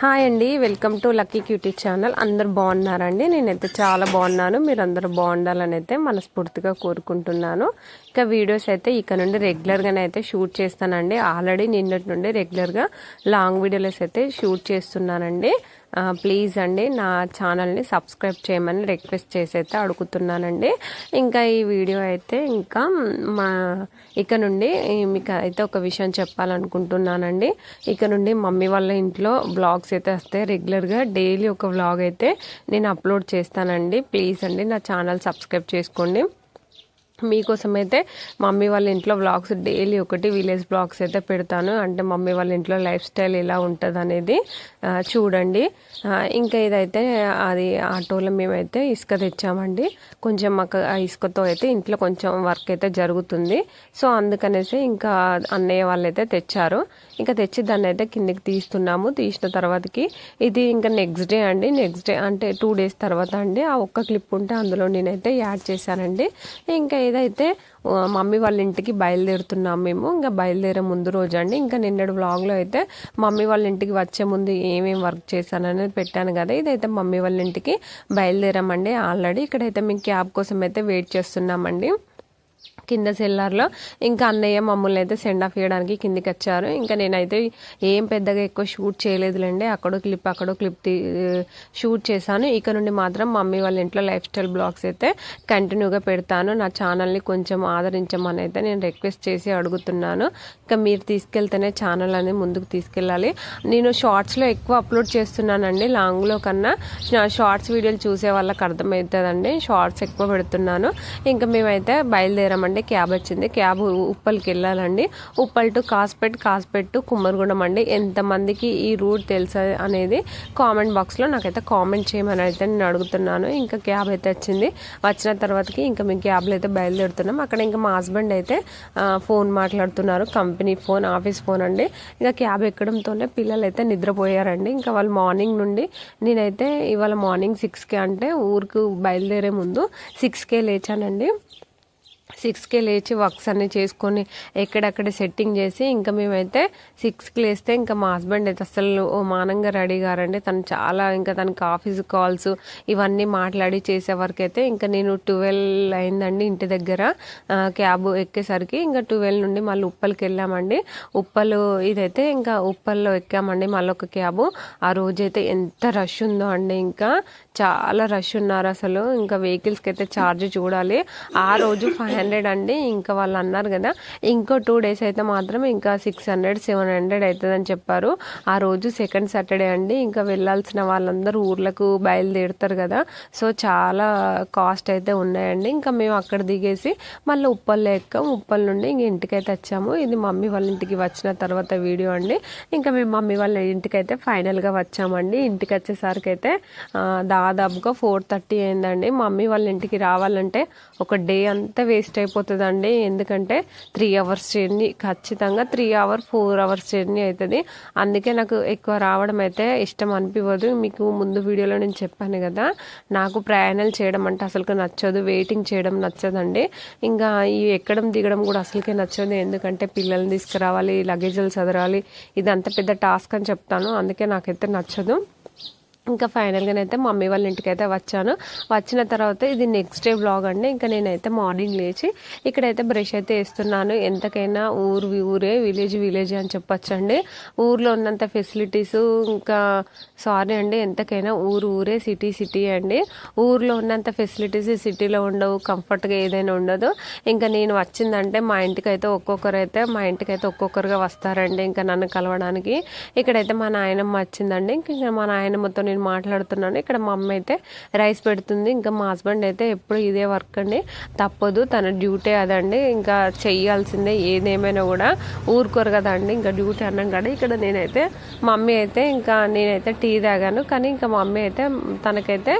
Hi అండి welcome to lucky cutie channel. అందరు బాగున్నారండి? నేనైతే చాలా బాగున్నాను. మీరు అందరూ బాగుండాలని అయితే మనస్ఫూర్తిగా కోరుకుంటున్నాను. ఇంకా వీడియోస్ అయితే ఇక నుండి రెగ్యులర్గానే అయితే షూట్ చేస్తానండి. ఆల్రెడీ నిన్నటి నుండి రెగ్యులర్గా లాంగ్ వీడియోస్ అయితే షూట్ చేస్తున్నానండి. ప్లీజ్ అండి నా ఛానల్ని సబ్స్క్రైబ్ చేయమని రిక్వెస్ట్ చేసి అయితే అడుగుతున్నానండి. ఇంకా ఈ వీడియో అయితే ఇంకా మా ఇక నుండి మీకు అయితే ఒక విషయం చెప్పాలనుకుంటున్నానండి. ఇక నుండి మమ్మీ వాళ్ళ ఇంట్లో బ్లాగ్స్ అయితే వస్తాయి రెగ్యులర్గా డైలీ ఒక వ్లాగ్ అయితే నేను అప్లోడ్ చేస్తానండి. ప్లీజ్ అండి నా ఛానల్ సబ్స్క్రైబ్ చేసుకోండి. మీకోసం అయితే మమ్మీ వాళ్ళ ఇంట్లో బ్లాగ్స్ డైలీ ఒకటి విలేజ్ బ్లాగ్స్ అయితే పెడతాను. అంటే మమ్మీ వాళ్ళ ఇంట్లో లైఫ్ స్టైల్ ఎలా ఉంటుంది అనేది చూడండి. ఇంకా ఇదైతే అది ఆటోలో మేమైతే ఇసుక తెచ్చామండి. కొంచెం మాకు ఆ ఇసుకతో అయితే ఇంట్లో కొంచెం వర్క్ అయితే జరుగుతుంది. సో అందుకనేసి ఇంకా అన్నయ్య వాళ్ళు అయితే తెచ్చారు. ఇంకా తెచ్చి దాన్ని అయితే కిందికి తీస్తున్నాము. తీసిన తర్వాతకి ఇది ఇంకా నెక్స్ట్ డే అండి. నెక్స్ట్ డే అంటే టూ డేస్ తర్వాత అండి. ఆ ఒక్క క్లిప్ ఉంటే అందులో నేనైతే యాడ్ చేశానండి. ఇంకా ఏదైతే మమ్మీ వాళ్ళ ఇంటికి బయలుదేరుతున్నాం మేము ఇంకా బయలుదేరే ముందు రోజు అండి. ఇంకా నిన్నటి వ్లాగ్లో అయితే మమ్మీ వాళ్ళ ఇంటికి వచ్చే ముందు ఏమేమి వర్క్ చేశాననేది పెట్టాను కదా. ఇదైతే మమ్మీ వాళ్ళ ఇంటికి బయలుదేరామండి. ఆల్రెడీ ఇక్కడైతే మీ క్యాబ్ కోసం అయితే వెయిట్ చేస్తున్నామండి. కింద సెల్లార్లో. ఇంకా అన్నయ్య మమ్మల్ని అయితే సెండ్ ఆఫ్ చేయడానికి కిందికి వచ్చారు. ఇంకా నేనైతే ఏం పెద్దగా ఎక్కువ షూట్ చేయలేదులేండి. అక్కడో క్లిప్ అక్కడో క్లిప్ షూట్ చేశాను. ఇక నుండి మాత్రం మమ్మీ వాళ్ళ ఇంట్లో లైఫ్ స్టైల్ బ్లాగ్స్ అయితే కంటిన్యూగా పెడతాను. నా ఛానల్ని కొంచెం ఆదరించమని అయితే నేను రిక్వెస్ట్ చేసి అడుగుతున్నాను. ఇంకా మీరు తీసుకెళ్తేనే ఛానల్ అనేది ముందుకు తీసుకెళ్ళాలి. నేను షార్ట్స్లో ఎక్కువ అప్లోడ్ చేస్తున్నానండి. లాంగ్లో కన్నా షార్ట్స్ వీడియోలు చూసే వాళ్ళకి అర్థమవుతుందండి. షార్ట్స్ ఎక్కువ పెడుతున్నాను. ఇంకా మేమైతే బయలుదేరామండి. అండి క్యాబ్ వచ్చింది. క్యాబ్ ఉప్పల్కి వెళ్ళాలండి. ఉప్పల్ టు కాస్పెట్ కాస్పెట్ టు కుమ్మరిగూడెం అండి. ఎంతమందికి ఈ రూట్ తెలుసా అనేది కామెంట్ బాక్స్లో నాకైతే కామెంట్ చేయమని అయితే నేను అడుగుతున్నాను. ఇంకా క్యాబ్ అయితే వచ్చింది. వచ్చిన తర్వాతకి ఇంకా మేము క్యాబ్లో అయితే బయలుదేరుతున్నాం. అక్కడ ఇంకా మా హస్బెండ్ అయితే ఫోన్ మాట్లాడుతున్నారు. కంపెనీ ఫోన్ ఆఫీస్ ఫోన్ అండి. ఇంకా క్యాబ్ ఎక్కడంతోనే పిల్లలు అయితే నిద్రపోయారండి. ఇంకా వాళ్ళు మార్నింగ్ నుండి నేనైతే ఇవాళ మార్నింగ్ సిక్స్కి అంటే ఊరికి బయలుదేరే ముందు సిక్స్కే లేచానండి. సిక్స్కే లేచి వర్క్స్ అన్నీ చేసుకొని ఎక్కడెక్కడ సెట్టింగ్ చేసి ఇంకా మేమైతే సిక్స్కి లేస్తే ఇంకా మా హస్బెండ్ అయితే అసలు ఓ మానంగా రెడీ గారండి. తను చాలా ఇంకా తనకి ఆఫీస్ కాల్స్ ఇవన్నీ మాట్లాడి చేసే వరకు అయితే ఇంకా నేను ట్వెల్వ్ అయిందండి ఇంటి దగ్గర. క్యాబ్ ఎక్కేసరికి ఇంకా ట్వెల్వ్ నుండి మళ్ళీ ఉప్పల్కి వెళ్ళామండి. ఉప్పలు ఇదైతే ఇంకా ఉప్పల్లో ఎక్కామండి మళ్ళీ ఒక క్యాబ్. ఆ రోజైతే ఎంత రష్ ఉందో అండి ఇంకా. చాలా రష్ ఉన్నారు అసలు. ఇంకా వెహికల్స్కి అయితే ఛార్జ్ చూడాలి. ఆ రోజు ఫైవ్ హండ్రెడ్ అండి. ఇంకా వాళ్ళు అన్నారు కదా ఇంకో టూ డేస్ అయితే మాత్రం ఇంకా సిక్స్ హండ్రెడ్ సెవెన్ హండ్రెడ్ అవుతుందని చెప్పారు. ఆ రోజు సెకండ్ సాటర్డే అండి. ఇంకా వెళ్ళాల్సిన వాళ్ళందరూ ఊర్లకు బయలుదేరుతారు కదా. సో చాలా కాస్ట్ అయితే ఉన్నాయండి. ఇంకా మేము అక్కడ దిగేసి మళ్ళీ ఉప్పల్లో ఎక్కాం. ఉప్పల్ నుండి ఇంక ఇంటికైతే వచ్చాము. ఇది మమ్మీ వాళ్ళ ఇంటికి వచ్చిన తర్వాత వీడియో అండి. ఇంకా మేము మమ్మీ వాళ్ళ ఇంటికైతే ఫైనల్గా వచ్చామండి. ఇంటికి వచ్చేసరికి అయితే దాదాపుగా ఫోర్ థర్టీ అయిందండి. మమ్మీ వాళ్ళ ఇంటికి రావాలంటే ఒక డే అంతా వేస్ట్ అయిపోతుందండి. ఎందుకంటే త్రీ అవర్స్ జర్నీ ఖచ్చితంగా three hour four hours journey అవుతుంది అందుకే నాకు ఎక్కువ రావడం అయితే ఇష్టం అనిపించదు మీకు ముందు వీడియోలో నేను చెప్పాను కదా నాకు ప్రయాణాలు చేయడం అంటే అసలుకి నచ్చదు వెయిటింగ్ చేయడం నచ్చదండి. ఇంకా ఈ ఎక్కడం దిగడం కూడా అసలుకే నచ్చదు. ఎందుకంటే పిల్లల్ని తీసుకురావాలి లగేజీలు చదరాలి ఇది అంత పెద్ద టాస్క్ అని చెప్తాను. అందుకే నాకైతే నచ్చదు. ఇంకా ఫైనల్గా అయితే మమ్మీ వాళ్ళ ఇంటికి అయితే వచ్చాను. వచ్చిన తర్వాత ఇది నెక్స్ట్ డే బ్లాగ్ అండి. ఇంకా నేనైతే మార్నింగ్ లేచి ఇక్కడైతే బ్రష్ అయితే వేస్తున్నాను. ఎంతకైనా ఊరు ఊరే విలేజ్ విలేజ్ అని చెప్పొచ్చండి. ఊర్లో ఉన్నంత ఫెసిలిటీస్ ఇంకా సారీ అండి ఎంతకైనా ఊరు ఊరే సిటీ సిటీ అండి. ఊర్లో ఉన్నంత ఫెసిలిటీస్ సిటీలో ఉండవు కంఫర్ట్గా ఏదైనా ఉండదు. ఇంకా నేను వచ్చిందంటే మా ఇంటికి అయితే ఒక్కొక్కరు అయితే మా ఇంటికి అయితే ఒక్కొక్కరుగా వస్తారండి. ఇంకా నన్ను కలవడానికి. ఇక్కడైతే మా నాయనమ్మ వచ్చిందండి. ఇంకా మా నాయనమ్మతో నేను మాట్లాడుతున్నాను. ఇక్కడ మా అమ్మ అయితే రైస్ పెడుతుంది. ఇంకా మా హస్బెండ్ అయితే ఎప్పుడు ఇదే వర్క్ అండి. తప్పదు. తన డ్యూటీ అదండి. ఇంకా చెయ్యాల్సిందే ఏదేమైనా కూడా. ఊరుకోరు కదండి ఇంకా డ్యూటీ అన్నాం కదా. ఇక్కడ నేనైతే మమ్మీ అయితే ఇంకా నేనైతే టీ తాగాను. కానీ ఇంకా మమ్మీ అయితే తనకైతే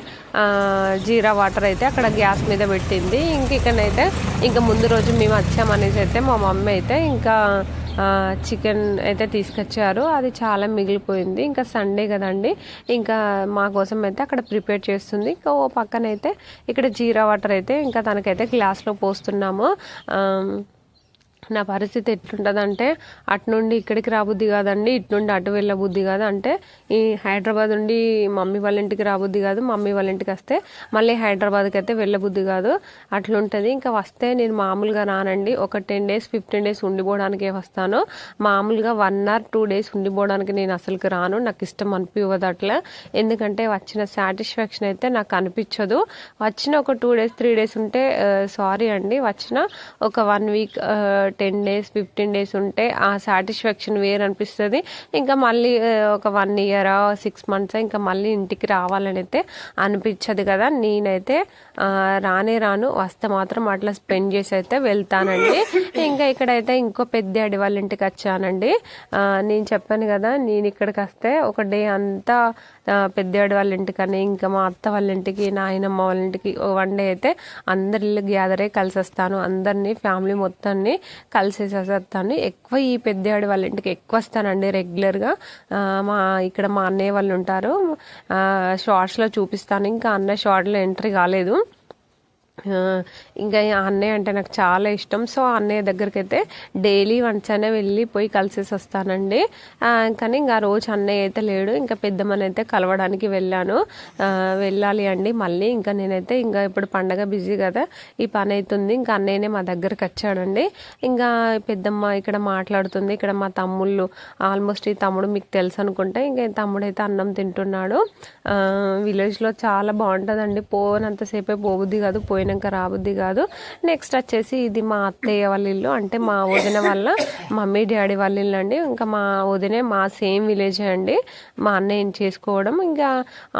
జీరా వాటర్ అయితే అక్కడ గ్యాస్ మీద పెట్టింది. ఇంక ఇక్కడైతే ఇంకా ముందు రోజు మేము వచ్చామనేసి అయితే మా మమ్మీ అయితే ఇంకా చికెన్ అయితే తీసుకొచ్చారు. అది చాలా మిగిలిపోయింది. ఇంకా సండే కదండి. ఇంకా మా కోసం అయితే అక్కడ ప్రిపేర్ చేస్తుంది. ఇంకా ఓ పక్కన అయితే ఇక్కడ జీరా వాటర్ అయితే ఇంకా తనకైతే గ్లాస్లో పోస్తున్నాము. నా పరిస్థితి ఎట్లుంటుందంటే అటు నుండి ఇక్కడికి రాబుద్ది కాదండి ఇటు నుండి అటు వెళ్ళబుద్ది కాదు. అంటే ఈ హైదరాబాద్ నుండి మమ్మీ వాళ్ళ ఇంటికి రాబుద్ది కాదు మమ్మీ వాళ్ళ ఇంటికి వస్తే మళ్ళీ హైదరాబాద్కి అయితే వెళ్ళబుద్ది కాదు. అట్లుంటుంది. ఇంకా వస్తే నేను మామూలుగా రానండి. ఒక టెన్ డేస్ ఫిఫ్టీన్ డేస్ ఉండిపోవడానికే వస్తాను. మామూలుగా వన్ అవర్ టూ డేస్ ఉండిపోవడానికి నేను అసలుకి రాను. నాకు ఇష్టం అనిపించదు అట్లా. ఎందుకంటే వచ్చిన సాటిస్ఫాక్షన్ అయితే నాకు అనిపించదు. వచ్చిన ఒక టూ డేస్ త్రీ డేస్ ఉంటే సారీ అండి. వచ్చిన ఒక one week ten days fifteen days ఉంటే ఆ సాటిస్ఫాక్షన్ వేరు అనిపిస్తుంది. ఇంకా మళ్ళీ ఒక వన్ ఇయర్ సిక్స్ మంత్స్ ఇంకా మళ్ళీ ఇంటికి రావాలని అయితే అనిపించదు కదా. నేనైతే రానే రాను. వస్తే మాత్రం అట్లా స్పెండ్ చేసి అయితే వెళ్తానండి. ఇంకా ఇక్కడైతే ఇంకో పెద్ద అడి వాళ్ళ ఇంటికి వచ్చానండి. నేను చెప్పాను కదా నేను ఇక్కడికి వస్తే ఒక డే అంతా ఆ, పెద్దవాడి వాళ్ళ ఇంటికని ఇంకా మా అత్త వాళ్ళ ఇంటికి నాయనమ్మ వాళ్ళ ఇంటికి వన్ డే అయితే అందరి గ్యాదర్ అయ్యి కలిసి వస్తాను అందరినీ ఫ్యామిలీ మొత్తాన్ని కలిసేసి వస్తాను ఎక్కువ ఈ పెద్దవాడి వాళ్ళ ఇంటికి ఎక్కువ వస్తానండి రెగ్యులర్గా మా ఇక్కడ మా అన్నయ్య వాళ్ళు ఉంటారు. షార్ట్స్లో చూపిస్తాను. ఇంకా అన్న షార్ట్లో ఎంట్రీ కాలేదు. ఇంకా అన్నయ్య అంటే నాకు చాలా ఇష్టం. సో ఆ అన్నయ్య దగ్గరికి అయితే డైలీ వంచనే వెళ్ళి పోయి కలిసేసి వస్తానండి. కానీ ఇంకా ఆ రోజు అన్నయ్య అయితే లేడు. ఇంకా పెద్దమ్మని అయితే కలవడానికి వెళ్ళాను. వెళ్ళాలి అండి మళ్ళీ. ఇంకా నేనైతే ఇంకా ఇప్పుడు పండగ బిజీ కదా ఈ పని అవుతుంది ఇంకా అన్నయ్యనే మా దగ్గరికి వచ్చాడండి. ఇంకా పెద్దమ్మ ఇక్కడ మాట్లాడుతుంది. ఇక్కడ మా తమ్ముళ్ళు ఆల్మోస్ట్ ఈ తమ్ముడు మీకు తెలుసు అనుకుంటే. ఇంకా తమ్ముడు అయితే అన్నం తింటున్నాడు. విలేజ్లో చాలా బాగుంటుందండి. పోనంతసేపే పోబుద్ది కాదు. పోయి పోయినాక రాబుద్ది కాదు. నెక్స్ట్ వచ్చేసి ఇది మా అత్తయ్య వాళ్ళ ఇల్లు. అంటే మా వదిన వల్ల మమ్మీ డాడీ వాళ్ళ ఇల్లు అండి. ఇంకా మా వదినే మా సేమ్ విలేజ్ అండి. మా అన్నయ్యని చేసుకోవడం. ఇంకా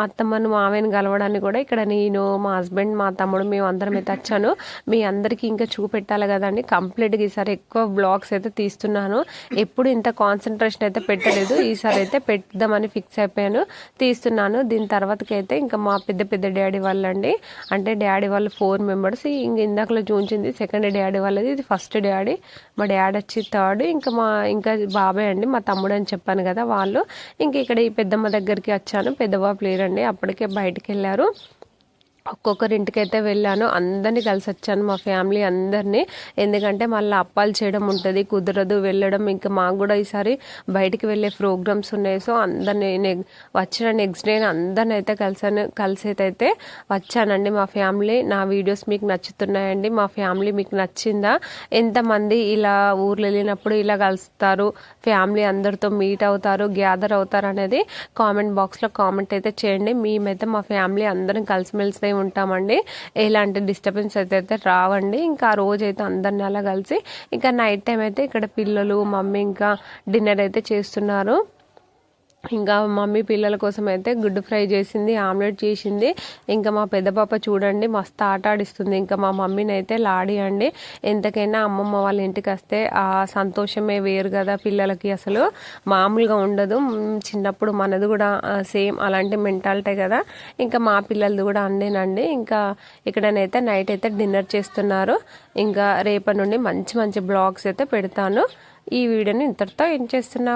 అత్తమ్మను మావేని కలవడానికి కూడా ఇక్కడ నేను మా హస్బెండ్ మా తమ్ముడు మేము అందరం అయితే వచ్చాను. మీ అందరికీ ఇంకా చూపెట్టాలి కదండి కంప్లీట్గా ఈసారి ఎక్కువ బ్లాగ్స్ అయితే తీస్తున్నాను. ఎప్పుడు ఇంత కాన్సన్ట్రేషన్ అయితే పెట్టలేదు. ఈసారి అయితే పెడదామని ఫిక్స్ అయిపోయాను. తీస్తున్నాను. దీని తర్వాతకైతే ఇంకా మా పెద్ద పెద్ద డాడీ వాళ్ళండి. అంటే డాడీ వాళ్ళు ఫోర్ ఫోర్ మెంబర్స్. ఇంక ఇందాకలో చూపించింది సెకండ్ డాడీ వాళ్ళది ఇది ఫస్ట్ డాడీ. మా డాడీ వచ్చి థర్డ్ ఇంకా మా ఇంకా బాబాయ్ అండి మా తమ్ముడు అని చెప్పాను కదా వాళ్ళు. ఇంక ఇక్కడ ఈ పెద్దమ్మ దగ్గరికి వచ్చాను. పెద్దబాబు లేరండి అప్పటికే బయటికి వెళ్ళారు. ఒక్కొక్కరింటికైతే వెళ్ళాను. అందరినీ కలిసి వచ్చాను మా ఫ్యామిలీ అందరినీ. ఎందుకంటే మళ్ళీ అప్పాలు చేయడం ఉంటుంది కుదరదు. వెళ్ళడం ఇంకా మాకు కూడా ఈసారి బయటికి వెళ్ళే ప్రోగ్రామ్స్ ఉన్నాయి. సో అందరిని వచ్చిన నెక్స్ట్ డే అందరిని అయితే కలిసాను. కలిసి అయితే వచ్చానండి మా ఫ్యామిలీ. నా వీడియోస్ మీకు నచ్చుతున్నాయండి. మా ఫ్యామిలీ మీకు నచ్చిందా? ఎంతమంది ఇలా ఊర్లు వెళ్ళినప్పుడు ఇలా కలుస్తారు? ఫ్యామిలీ అందరితో మీట్ అవుతారు గ్యాదర్ అవుతారు అనేది కామెంట్ బాక్స్లో కామెంట్ అయితే చేయండి. మేమైతే మా ఫ్యామిలీ అందరం కలిసిమెలిసి ఉంటామండి. ఎలాంటి డిస్టర్బెన్స్ అయితే అయితే రావండి. ఇంకా ఆ రోజు అయితే అందరిని అలా కలిసి ఇంకా నైట్ టైం అయితే ఇక్కడ పిల్లలు మమ్మీ ఇంకా డిన్నర్ అయితే చేస్తున్నారు. ఇంకా మమ్మీ పిల్లల కోసం అయితే గుడ్డు ఫ్రై చేసింది ఆమ్లెట్ చేసింది. ఇంకా మా పెద్ద పాప చూడండి మస్తు ఆట ఆడిస్తుంది. ఇంకా మా మమ్మీని అయితే లాడి అండి ఎంతకైనా అమ్మమ్మ వాళ్ళ ఇంటికి వస్తే ఆ సంతోషమే వేరు కదా పిల్లలకి అసలు. మామూలుగా ఉండదు. చిన్నప్పుడు మనది కూడా సేమ్ అలాంటి మెంటాలిటీ కదా. ఇంకా మా పిల్లలది కూడా అండేనండి ఇంకా ఇక్కడనైతే నైట్ అయితే డిన్నర్ చేస్తున్నారు. ఇంకా రేపటి నుండి మంచి మంచి బ్లాగ్స్ అయితే పెడతాను. ఈ వీడియోని ఇంతటితో ఏం చేస్తున్నా.